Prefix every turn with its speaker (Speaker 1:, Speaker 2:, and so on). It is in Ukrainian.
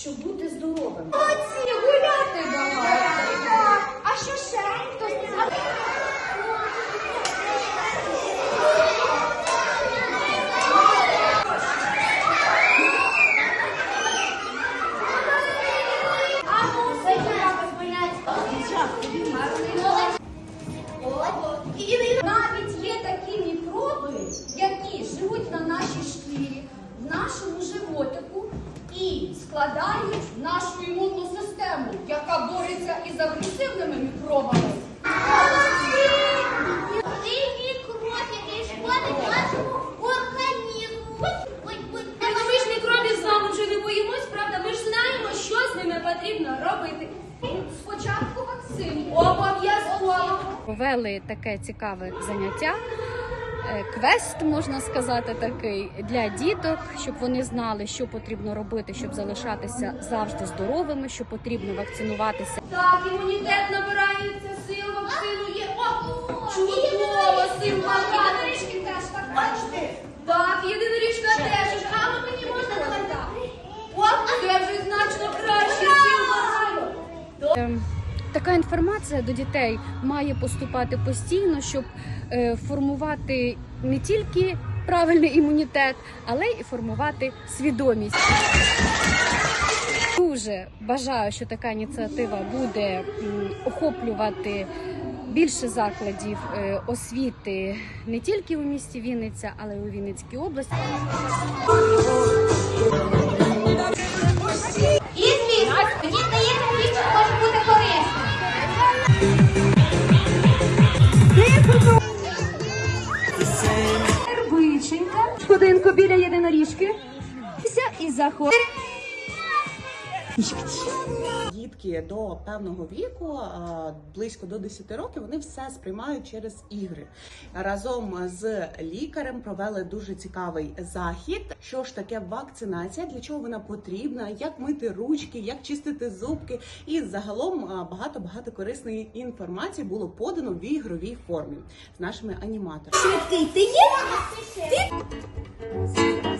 Speaker 1: щоб бути здоровим. Молодці, і складають нашу імунну систему, яка бореться із агресивними мікробами.
Speaker 2: Але ми ж мікробів з вами вже не боїмось, правда? Ми ж знаємо, що з ними потрібно робити.
Speaker 1: Спочатку вакцину.
Speaker 2: Обов'язково.
Speaker 3: Провели таке цікаве заняття. Е, Квест, можна сказати, такий для діток, щоб вони знали, що потрібно робити, щоб залишатися завжди здоровими, що потрібно вакцинуватися.
Speaker 2: Так, імунітет набирається, сил вакцину є. О, чудово, сил багато.
Speaker 1: Теж так бачите.
Speaker 2: Так, єдинорічка теж. А ну мені можна так? О, це вже значно краще, сил багато.
Speaker 3: Така інформація до дітей має поступати постійно, щоб е, формувати не тільки правильний імунітет, але й формувати свідомість. Дуже бажаю, що така ініціатива буде охоплювати більше закладів е, освіти не тільки у місті Вінниця, але й у Вінницькій області.
Speaker 2: Вишенька, годинку біля єдиноріжки. І заход.
Speaker 4: Дітки до певного віку, близько до 10 років, вони все сприймають через ігри. Разом з лікарем провели дуже цікавий захід. Що ж таке вакцинація? Для чого вона потрібна? Як мити ручки, як чистити зубки? І загалом багато багато корисної інформації було подано в ігровій формі з нашими аніматорами.
Speaker 1: Швидкий ти є?